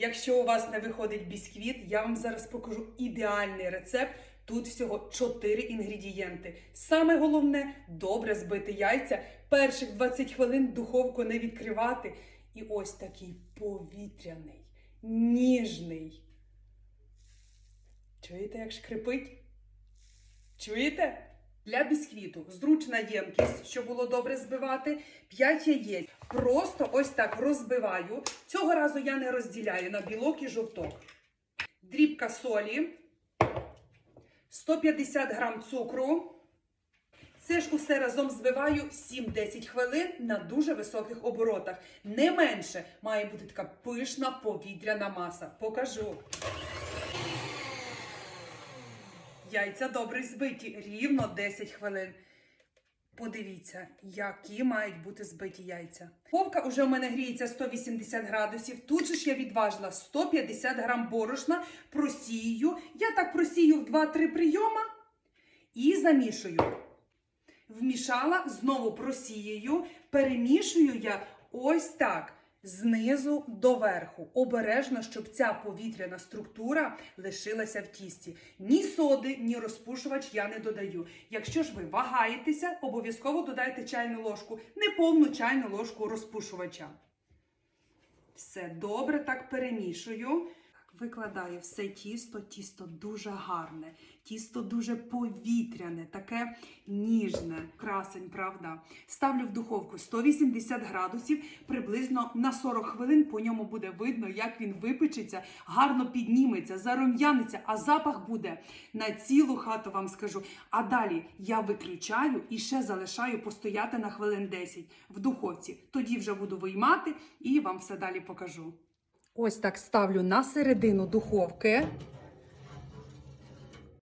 Якщо у вас не виходить бісквіт, я вам зараз покажу ідеальний рецепт. Тут всього 4 інгредієнти. Саме головне добре збити яйця. Перших 20 хвилин духовку не відкривати. І ось такий повітряний, ніжний. Чуєте, як шкрипить? Чуєте? Для бісквіту зручна ємкість, щоб було добре збивати. 5 яєць. Просто ось так розбиваю. Цього разу я не розділяю на білок і жовток. Дрібка солі, 150 грам цукру. Це ж усе разом збиваю 7-10 хвилин на дуже високих оборотах. Не менше має бути така пишна повітряна маса. Покажу. Яйця добре збиті, рівно 10 хвилин. Подивіться, які мають бути збиті яйця. Вовка уже у мене гріється 180 градусів. Тут же ж я відважила 150 грам борошна, просію. Я так просію в 2-3 прийома і замішую. Вмішала, знову просією, перемішую я ось так. Знизу до верху. Обережно, щоб ця повітряна структура лишилася в тісті. Ні соди, ні розпушувач я не додаю. Якщо ж ви вагаєтеся, обов'язково додайте чайну ложку, неповну чайну ложку розпушувача. Все добре так перемішую. Викладаю все тісто, тісто дуже гарне, тісто дуже повітряне, таке ніжне, красень, правда. Ставлю в духовку 180 градусів, приблизно на 40 хвилин по ньому буде видно, як він випечеться, гарно підніметься, зарум'яниться, а запах буде на цілу хату, вам скажу. А далі я виключаю і ще залишаю постояти на хвилин 10 в духовці. Тоді вже буду виймати і вам все далі покажу. Ось так ставлю на середину духовки.